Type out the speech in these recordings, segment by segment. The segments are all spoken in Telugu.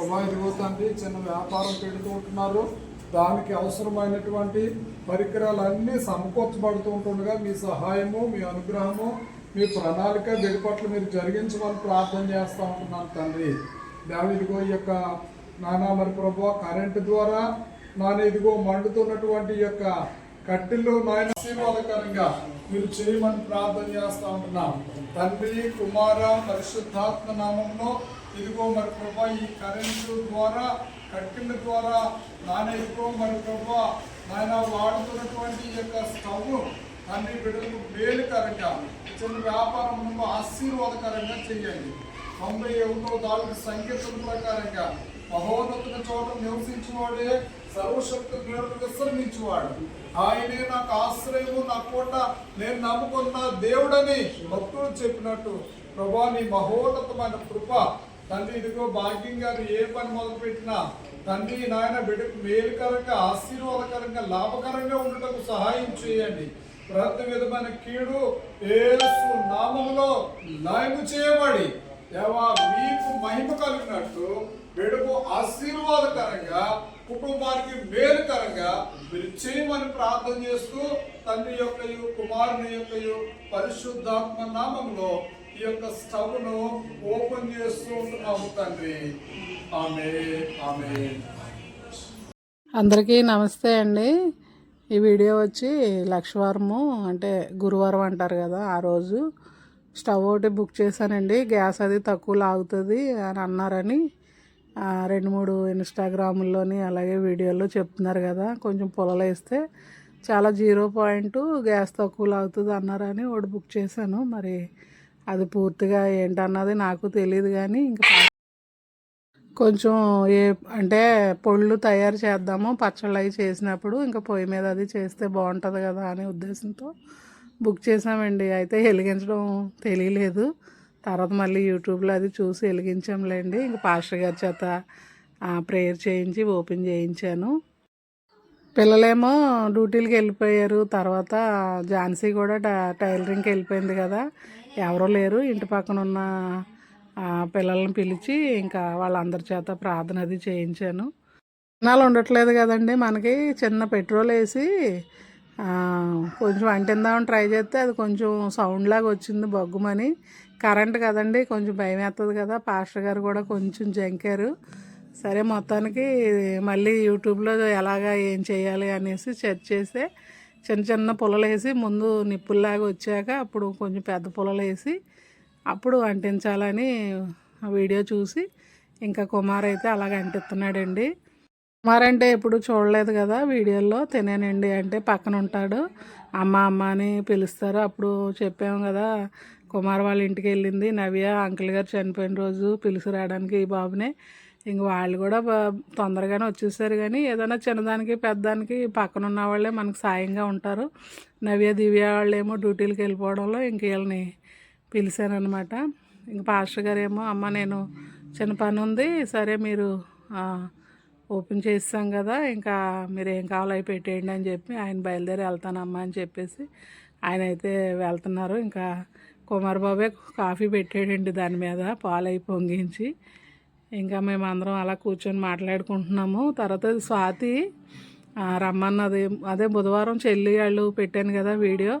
ప్రభా ఇదిగో తండ్రి చిన్న వ్యాపారం పెడుతూ ఉంటున్నారు దానికి అవసరమైనటువంటి పరికరాలన్నీ సమకూర్చబడుతూ ఉంటుండగా మీ సహాయము మీ అనుగ్రహము మీ ప్రణాళిక వెలుపట్ల మీరు జరిగించమని ప్రార్థన చేస్తూ ఉంటున్నాను తండ్రి. దాని ఇదిగో ఈ యొక్క నానా మరి ప్రభు కరెంటు ద్వారా నాన్న ఇదిగో మండుతున్నటువంటి ఈ యొక్క కట్టెలు నాయన ఆశీర్వాదకరంగా మీరు చేయమని ప్రార్థన చేస్తూ ఉంటున్నాం. తండ్రి కుమార పరిశుద్ధాత్మ నామంలో ఇదిగో మరి ప్రభా ఈ కరెంటు ద్వారా కట్టెల ద్వారా నాన్న ఇదిగో మరి ప్రభా నాయన వాడుతున్నటువంటి ఈ యొక్క స్టవ్ తండ్రి బిడ్డలకు మేలుకరంగా చిన్న వ్యాపారం ఆశీర్వాదకరంగా చేయండి. తొంభై ఒకటో దాని సంకేతం ప్రకారంగా మహోన్నతుల చోట నివసించువాడే సర్వశక్తి పేరు విశ్రమించువాడు. ఆయనే నాకు ఆశ్రయము నా కోట నేను నమ్ముకున్న దేవుడని భక్తుడు చెప్పినట్టు ప్రభా నీ మహోన్నతమైన కృప తండ్రి ఇదిగో భాగ్యం గారు ఏ పని మొదలు పెట్టినా తండ్రి నాయన బిడ్డకు మేలుకరంగా ఆశీర్వాదకరంగా లాభకరంగా ఉండటకు సహాయం చేయండి. ప్రతి విధమైన కీడు ఏసు నామములో లయము చేయబడి దేవా మీకు మహిమ కలిగినట్టు బిడ్డకు ఆశీర్వాదకరంగా కుటుంబానికి మేలుకరంగా మీరు చేయమని ప్రార్థన చేస్తూ తండ్రి యొక్క కుమారుని యొక్క పరిశుద్ధాత్మ నామంలో ఈ యొక్క స్టవ్ను ఓపెన్ చేస్తూ ఉంటున్నాము తండ్రి. ఆమె ఆమె అందరికీ నమస్తే అండి. ఈ వీడియో వచ్చి లక్షవారము అంటే గురువారం అంటారు కదా ఆ రోజు. స్టవ్ ఒకటి బుక్ చేశానండి. గ్యాస్ అది తక్కువ లాగుతుంది అని అన్నారని రెండు మూడు ఇన్స్టాగ్రాముల్లోని అలాగే వీడియోలో చెప్తున్నారు కదా కొంచెం పొలలు వేస్తే. చాలా జీరో పాయింట్ గ్యాస్ తక్కువ లాగుతుంది అన్నారని ఒకటి బుక్ చేశాను. మరి అది పూర్తిగా ఏంటన్నది నాకు తెలియదు కానీ ఇంకా కొంచెం ఏ అంటే పొళ్ళు తయారు చేద్దాము పచ్చళ్ళు అవి చేసినప్పుడు ఇంకా పొయ్యి మీద అది చేస్తే బాగుంటుంది కదా అనే ఉద్దేశంతో బుక్ చేసామండి. అయితే వెలిగించడం తెలియలేదు. తర్వాత మళ్ళీ యూట్యూబ్లో అది చూసి వెలిగించాంలేండి. ఇంక పాస్టర్ గారి చేత ప్రేయర్ చేయించి ఓపెన్ చేయించాను. పిల్లలేమో డ్యూటీలకి వెళ్ళిపోయారు. తర్వాత ఝాన్సీ కూడా టైలరింగ్కి వెళ్ళిపోయింది కదా. ఎవరూ లేరు. ఇంటి పక్కన ఉన్న పిల్లల్ని పిలిచి ఇంకా వాళ్ళందరి చేత ప్రార్థన అది చేయించాను. జనాలు ఉండట్లేదు కదండి మనకి. చిన్న పెట్రోల్ వేసి కొంచెం అంటిందామని ట్రై చేస్తే అది కొంచెం సౌండ్ లాగా వచ్చింది బొగ్గుమని. కరెంట్ కదండి కొంచెం భయం వేస్తుంది కదా. పాస్టర్ గారు కూడా కొంచెం జంకారు. సరే మొత్తానికి మళ్ళీ యూట్యూబ్లో ఎలాగా ఏం చేయాలి అనేసి సెర్చ్ చేస్తే చిన్న చిన్న పుల్లలు వేసి ముందు నిప్పుల్లాగా వచ్చాక అప్పుడు కొంచెం పెద్ద పుల్లలు వేసి అప్పుడు అంటించాలని ఆ వీడియో చూసి ఇంకా కుమార్ అయితే అలాగ అంటిస్తున్నాడండి. కుమార్ అంటే ఎప్పుడు చూడలేదు కదా వీడియోలో తినేనండి అంటే పక్కన ఉంటాడు. అమ్మ అమ్మ అని పిలుస్తారు. అప్పుడు చెప్పాము కదా కుమార్ వాళ్ళ ఇంటికి వెళ్ళింది. నవ్య అంకుల్ గారు చనిపోయిన రోజు పిలిచి రావడానికి ఈ బాబునే. ఇంక వాళ్ళు కూడా తొందరగానే వచ్చేసారు కానీ ఏదైనా చిన్నదానికి పెద్దదానికి పక్కన ఉన్న వాళ్ళే మనకు సాయంగా ఉంటారు. నవ్య దివ్య వాళ్ళేమో డ్యూటీలకు వెళ్ళిపోవడంలో ఇంక వీళ్ళని పిలిచానమాట ఇంక పాస్టర్ గారు ఏమో అమ్మ నేను చిన్న పని ఉంది సరే మీరు ఓపెన్ చేస్తాం కదా ఇంకా మీరు ఏం కావాలో అవి పెట్టేయండి అని చెప్పి ఆయన బయలుదేరి వెళ్తానమ్మా అని చెప్పేసి ఆయన అయితే వెళ్తున్నారు. ఇంకా కుమార్ బాబే కాఫీ పెట్టాడండి దాని మీద పాలు అయి పొంగించి. ఇంకా మేమందరం అలా కూర్చొని మాట్లాడుకుంటున్నాము. తర్వాత స్వాతి రమ్మన్నది అదే బుధవారం చెల్లి వాళ్ళు పెట్టాను కదా వీడియో.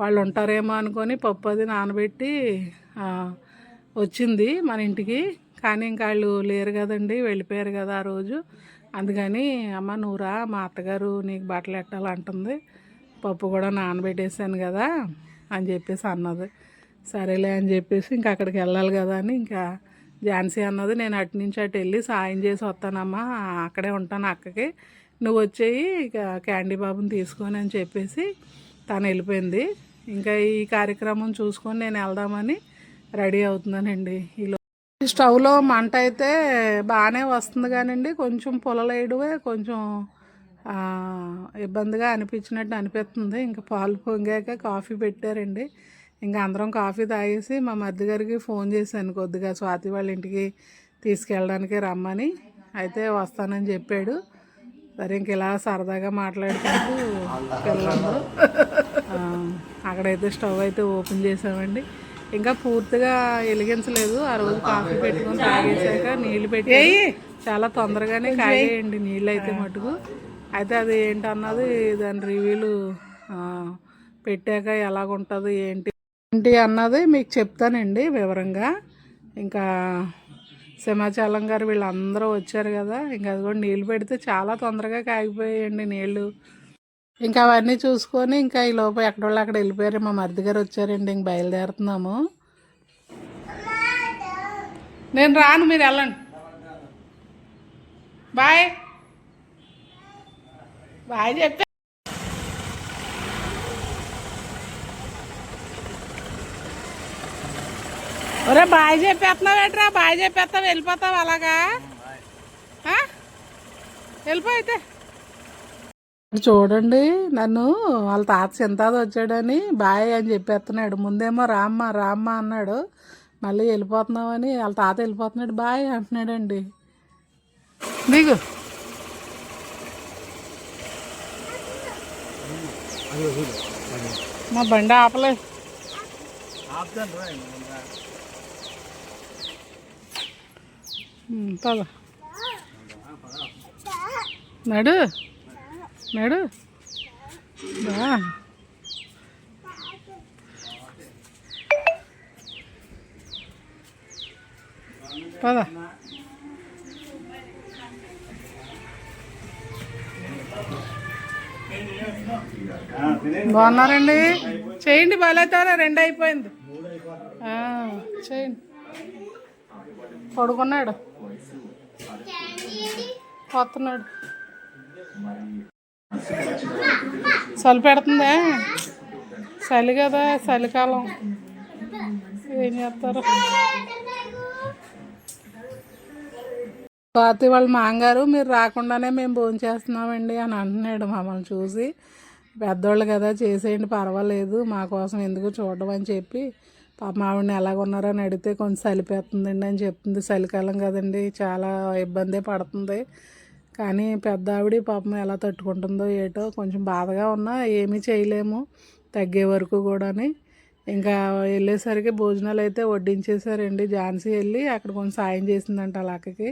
వాళ్ళు ఉంటారేమో అనుకొని పప్పు అది నానబెట్టి వచ్చింది మన ఇంటికి. కానీ ఇంకా వాళ్ళు లేరు కదండి వెళ్ళిపోయారు కదా ఆ రోజు. అందుకని అమ్మ నువ్వురా మా అత్తగారు నీకు బట్టలు ఎట్టాలంటుంది పప్పు కూడా నానబెట్టేసాను కదా అని చెప్పేసి అన్నది. సరేలే అని చెప్పేసి ఇంకా అక్కడికి వెళ్ళాలి కదా అని ఇంకా ఝాన్సీ అన్నది నేను అటు నుంచి అటు వెళ్ళి సాయం చేసి వస్తానమ్మా అక్కడే ఉంటాను అక్కకి. నువ్వు వచ్చేయి ఇక క్యాండీ బాబుని తీసుకొని అని చెప్పేసి తను వెళ్ళిపోయింది. ఇంకా ఈ కార్యక్రమం చూసుకొని నేను వెళ్దామని రెడీ అవుతున్నానండి. ఈలో స్టవ్లో మంట అయితే బాగానే వస్తుంది కానివ్వండి కొంచెం పొలలేయడమే కొంచెం ఇబ్బందిగా అనిపించినట్టు అనిపిస్తుంది. ఇంకా పాలు పొంగాక కాఫీ పెట్టారండి. ఇంకా అందరం కాఫీ తాగేసి మా మధ్య గారికి ఫోన్ చేశాను కొద్దిగా. స్వాతి వాళ్ళ ఇంటికి తీసుకెళ్ళడానికి రమ్మని. అయితే వస్తానని చెప్పాడు. సరే ఇంక ఇలా సరదాగా మాట్లాడుకుంటూ పిల్లలందరూ అక్కడైతే స్టవ్ అయితే ఓపెన్ చేసామండి. ఇంకా పూర్తిగా వెలిగించలేదు. ఆ రోజు కాఫీ పెట్టుకొని తాగేసాక నీళ్ళు పెట్టి చాలా తొందరగానే కాగేయండి నీళ్ళు అయితే మటుకు. అయితే అది ఏంటన్నది దాని రివ్యూలు పెట్టాక ఎలాగుంటుంది ఏంటి ఏంటి అన్నది మీకు చెప్తానండి వివరంగా. ఇంకా సింహాచలం గారు వీళ్ళందరూ వచ్చారు కదా ఇంకా అది కూడా నీళ్ళు పెడితే చాలా తొందరగా కాగిపోయాయండి నీళ్ళు. ఇంకా అవన్నీ చూసుకొని ఇంకా ఈ లోపు ఎక్కడోళ్ళు అక్కడ వెళ్ళిపోయారు. మా మరిది గారు వచ్చారండి ఇంక బయలుదేరుతున్నాము. నేను రాను మీరు వెళ్ళండి. బాయ్. బాయ్ చెప్పి ఒరే బాయ్ చెప్పేస్తున్నావు ఏంట్రా? బాయ్ చెప్పేస్తావు వెళ్ళిపోతావు అలాగా? వెళ్ళిపోయితే వెళ్ళిపో అయితే. చూడండి నన్ను వాళ్ళ తాత చింతాది వచ్చాడని బాయ్ అని చెప్పేస్తున్నాడు. ముందేమో రామ్మ రామ్మ అన్నాడు. మళ్ళీ వెళ్ళిపోతున్నామని వాళ్ళ తాత వెళ్ళిపోతున్నాడు. బాయ్ అంటున్నాడండి. దిగు. మా బండి ఆపలే. పద. నడు నడు బా. పద. బాగున్నారండి? చేయండి బాగాలేతారా రెండు అయిపోయింది. చేయండి. పడుకున్నాడు. వస్తున్నాడు చలి పెడుతుందా? చలి కదా చలికాలం ఏం చేస్తారు? స్వాతి వాళ్ళ మాంగారు మీరు రాకుండానే మేము భోజనం చేస్తున్నామండి అని అంటున్నాడు మమ్మల్ని చూసి. పెద్దోళ్ళు కదా చేసేయండి పర్వాలేదు మా కోసం ఎందుకు చూడడం అని చెప్పి. పాప ఆవిడని ఎలాగున్నారో అని అడిగితే కొంచెం చలిపేస్తుందండి అని చెప్తుంది. చలికాలం కదండి చాలా ఇబ్బంది పడుతుంది. కానీ పెద్ద ఆవిడ పాపం ఎలా తట్టుకుంటుందో ఏటో కొంచెం బాధగా ఉన్నా ఏమీ చేయలేము తగ్గే వరకు కూడాని. ఇంకా వెళ్ళేసరికి భోజనాలు అయితే వడ్డించేసారండి ఝాన్సీ వెళ్ళి అక్కడ కొంచెం సాయం చేసిందంట అలాకకి అక్కకి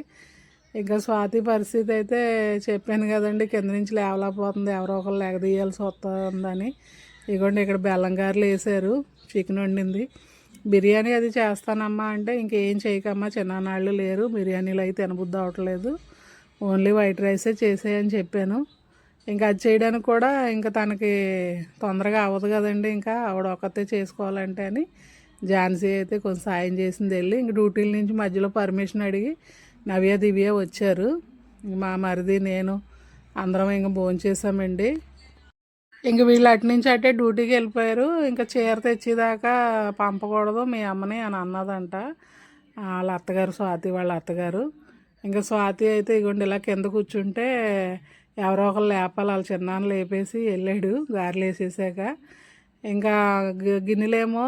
ఇంకా స్వాతి పరిస్థితి అయితే చెప్పాను కదండి కింద నుంచి లేవలేకపోతుంది ఎవరో ఒకరు లేకదీయాల్సి వస్తుందని. ఇగోండి ఇక్కడ బెల్లం గారెలు వేసారు చికెన్ వండింది. బిర్యానీ అది చేస్తానమ్మా అంటే ఇంకేం చేయకమ్మా చిన్ననాళ్ళు లేరు బిర్యానీలు అయితే తినబుద్ధి అవట్లేదు. ఓన్లీ వైట్ రైసే చేసేయని చెప్పాను. ఇంకా అది చేయడానికి కూడా ఇంకా తనకి తొందరగా అవ్వదు కదండి ఇంకా ఆవిడ ఒక్కతే చేసుకోవాలంటే అని ఝాన్సీ అయితే కొంచెం సాయం చేసింది వెళ్ళి ఇంక డ్యూటీల నుంచి మధ్యలో పర్మిషన్ అడిగి నవ్య దివ్య వచ్చారు. మా మరిది నేను అందరం ఇంకా భోంచేసామండి. ఇంక వీళ్ళు అటు నుంచి అటే డ్యూటీకి వెళ్ళిపోయారు. ఇంకా చీర తెచ్చేదాకా పంపకూడదు మీ అమ్మని అని అన్నదంట. వాళ్ళ అత్తగారు స్వాతి వాళ్ళ అత్తగారు. ఇంకా స్వాతి అయితే ఇగోండి ఇలా కింద కూర్చుంటే ఎవరో ఒకరు లేపాలి వాళ్ళ చిన్నాన్న లేపేసి వెళ్ళాడు గారెలు వేసేసాక. ఇంకా గి- గిన్నెలేమో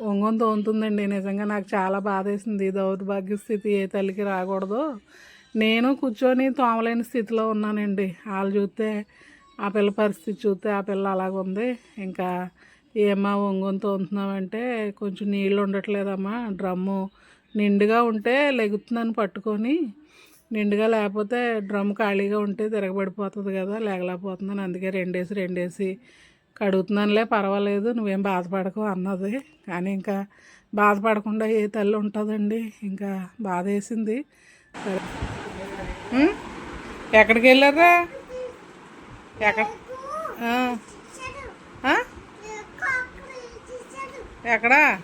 ఒంగొని తోముతుందండి నిజంగా నాకు చాలా బాధ వేసింది దౌర్భాగ్య స్థితి ఏ తల్లికి రాకూడదు. నేను కూర్చొని తోమలేని స్థితిలో ఉన్నానండి. వాళ్ళు చూస్తే ఆ పిల్ల పరిస్థితి చూస్తే ఆ పిల్ల అలాగుంది. ఇంకా ఏమ్మా ఒంగొని తోముతున్నామంటే కొంచెం నీళ్ళు ఉండట్లేదమ్మా డ్రమ్ము నిండుగా ఉంటే లెగుతుందని పట్టుకొని నిండుగా లేకపోతే డ్రమ్ ఖాళీగా ఉంటే తిరగబడిపోతుంది కదా లేగలేకపోతుందని అందుకే రెండేసి రెండేసి కడుగుతున్నానులే పర్వాలేదు నువ్వేం బాధపడకు అన్నది. కానీ ఇంకా బాధపడకుండా ఏ తల్లి ఉంటుందండి? ఇంకా బాధ వేసింది ఎక్కడికి వెళ్ళారా ఎక్కడ? ఎక్కడా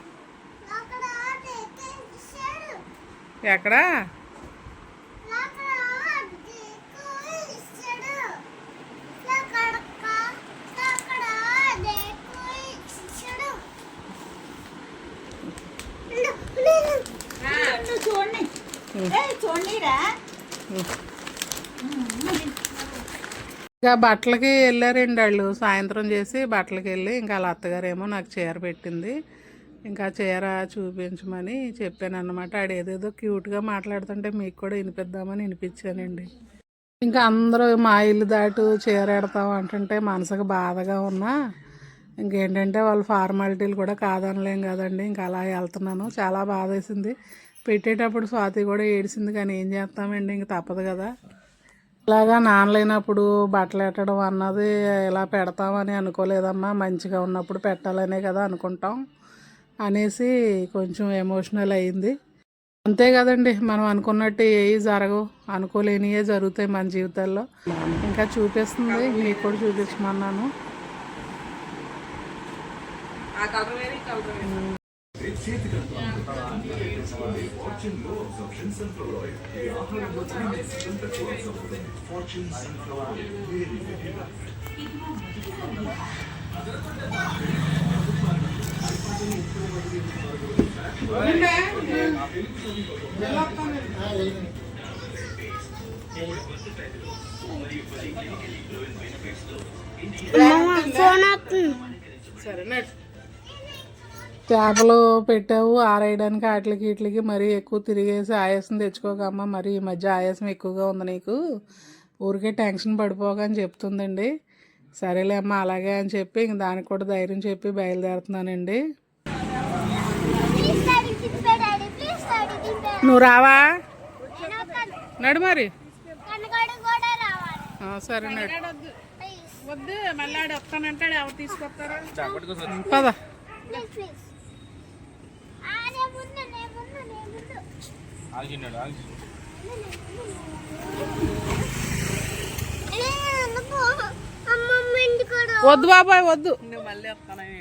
ఎక్కడా? ఇంకా బట్టలకి వెళ్ళారండి వాళ్ళు సాయంత్రం చేసి బట్టలకి వెళ్ళి ఇంకా వాళ్ళ అత్తగారేమో నాకు చీర పెట్టింది. ఇంకా చీర చూపించమని చెప్పాను అనమాట ఆడు ఏదేదో క్యూట్గా మాట్లాడుతుంటే మీకు కూడా వినిపిద్దామని వినిపించానండి. ఇంకా అందరూ మా ఇల్లు దాటు చీర ఎడతాం అంటుంటే మనసుకు బాధగా ఉన్నా. ఇంకేంటంటే వాళ్ళ ఫార్మాలిటీలు కూడా కాదనలేం కదండి. ఇంకా అలా వెళ్తున్నాను. చాలా బాధ వేసింది పెట్టేటప్పుడు స్వాతి కూడా ఏడిసింది కానీ ఏం చేస్తామండి? ఇంక తప్పదు కదా. ఇలాగా నానలేనప్పుడు బట్టలు పెట్టడం అన్నది ఇలా పెడతామని అనుకోలేదమ్మా. మంచిగా ఉన్నప్పుడు పెట్టాలనే కదా అనుకుంటాం అనేసి కొంచెం ఎమోషనల్ అయింది. అంతే కదండి మనం అనుకున్నట్టు ఏవి జరగవు. అనుకోలేనియే జరుగుతాయి మన జీవితాల్లో. ఇంకా చూపిస్తుంది మీకు కూడా చూపించమన్నాను. ఫార్చ్యూన్ లో అబ్జర్ప్షన్ సన్ఫ్లవర్ ఆయిల్ ఈ ఆహారంలో త్రీ మెక్సికన్ తక్కువ అబ్జర్వ్ అవుతుంది Fortune sunflower oil very very సోనాథ్ సరే నెక్స్ట్ చేపలు పెట్టావు ఆరేయడానికి వాటికి వీటికి మరీ ఎక్కువ తిరిగేసి ఆయాసం తెచ్చుకోకమ్మా మరి ఈ మధ్య ఆయాసం ఎక్కువగా ఉంది నీకు. ఊరికే టెన్షన్ పడిపోక అని చెప్తుందండి. సరేలే అమ్మా అలాగే అని చెప్పి ఇంక దానికి కూడా ధైర్యం చెప్పి బయలుదేరుతున్నానండి. నువ్వు రావా? నడు మరి. కన్నగాడు కూడా రావాలి ఆ, సరే నడు. వద్దు మళ్ళీ ఆడు వస్తానంటాడు ఎవరు తీసుకొస్తారా? పద ప్లీజ్ ప్లీజ్ ఆ నేను ముందు నేను ముందు నేను వద్దు బాబాయ్ వద్దు.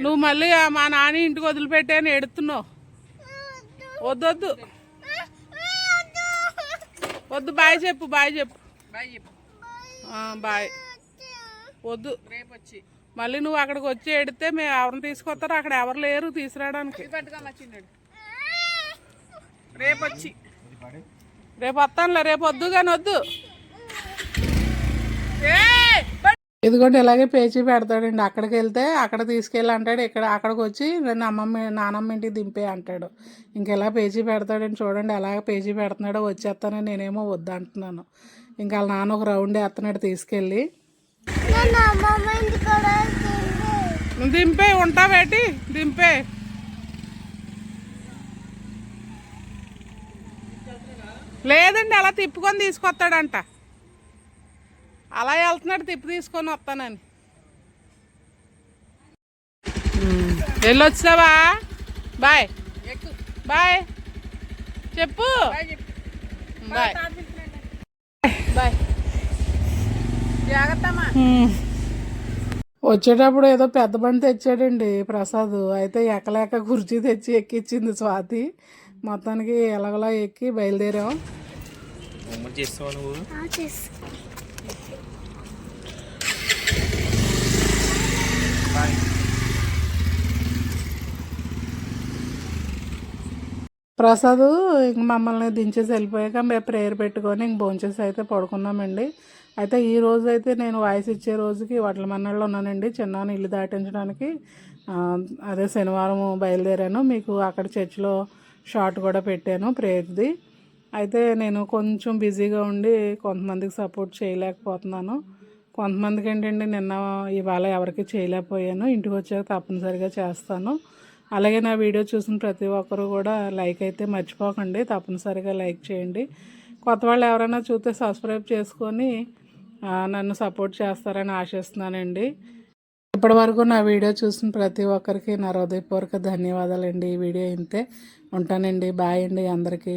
నువ్వు మళ్ళీ మా నాని ఇంటికి వదిలిపెట్టే అని ఎడుతున్నావు వద్దు వద్దు. వద్దు బాయ్ చెప్పు బాయ్ చెప్పు. బాయ్ చెప్పు. బాయ్. వద్దు. మళ్ళీ నువ్వు అక్కడికి వచ్చి ఎడితే మేము ఎవరిని తీసుకొస్తారో అక్కడ ఎవరు లేరు తీసుకురావడానికి. రేపు వచ్చి రేపు వస్తానులే రేపు వద్దు. కానీ వద్దు ఇదిగోండి ఇలాగే పేచీ పెడతాడండి. అక్కడికి వెళ్తే అక్కడ తీసుకెళ్ళి అంటాడు ఇక్కడ అక్కడికి వచ్చి నన్ను అమ్మమ్మ నానమ్మ ఇంటికి దింపే అంటాడు. ఇంకెలా పేచీ పెడతాడని చూడండి ఎలాగ పేచీ పెడుతున్నాడో వచ్చేస్తానని నేనేమో వద్దంటున్నాను ఇంకా వాళ్ళ నాన్న ఒక రౌండ్ వేస్తున్నాడు తీసుకెళ్ళి. దింపే ఉంటావేటి? దింపే. లేదండి అలా తిప్పుకొని తీసుకొస్తాడంట. అలా వెళ్తున్నాడు తిప్పి తీసుకొని వస్తానని. వెళ్ళొచ్చావా బాయ్. బాయ్. చెప్పు. Bye bye. జాగ్రత్తమ్మా వచ్చేటప్పుడు ఏదో పెద్ద బండి తెచ్చాడండి ప్రసాద్. అయితే ఎక్కలేక కుర్చీ తెచ్చి ఎక్కిచ్చింది స్వాతి. మొత్తానికి ఎలాగోలా ఎక్కి బయలుదేరాం. హోంవర్క్ చేస్తావా నువ్వు? చేసి ప్రసాద్ ఇంక మమ్మల్ని దించేసి వెళ్ళిపోయాక మేము ప్రేయర్ పెట్టుకొని ఇంక భోంచేసి అయితే పడుకున్నామండి. అయితే ఈ రోజు అయితే నేను వాయిస్ ఇచ్చే రోజుకి వడ్ల మన్నల్లో ఉన్నానండి. చిన్నాను ఇల్లు దాటించడానికి ఆ, అదే శనివారం బయలుదేరాను. మీకు అక్కడ చర్చిలో షార్ట్ కూడా పెట్టాను ప్రేయర్ది అయితే నేను కొంచెం బిజీగా ఉండి కొంతమందికి సపోర్ట్ చేయలేకపోతున్నాను. కొంతమందికి ఏంటంటే నిన్న ఇవాళ ఎవరికి చేయలేకపోయాను. ఇంటికి వచ్చాక తప్పనిసరిగా చేస్తాను. అలాగే నా వీడియో చూసిన ప్రతి ఒక్కరు కూడా లైక్ అయితే మర్చిపోకండి. తప్పనిసరిగా లైక్ చేయండి. కొత్త వాళ్ళు ఎవరైనా చూస్తే సబ్స్క్రైబ్ చేసుకొని నన్ను సపోర్ట్ చేస్తారని ఆశిస్తున్నానండి. ఇప్పటి వరకు నా వీడియో చూసిన ప్రతి ఒక్కరికి నా హృదయపూర్వక ధన్యవాదాలండి. ఈ వీడియో ఇంతే. ఉంటానండి. బాయ్ అండి అందరికీ.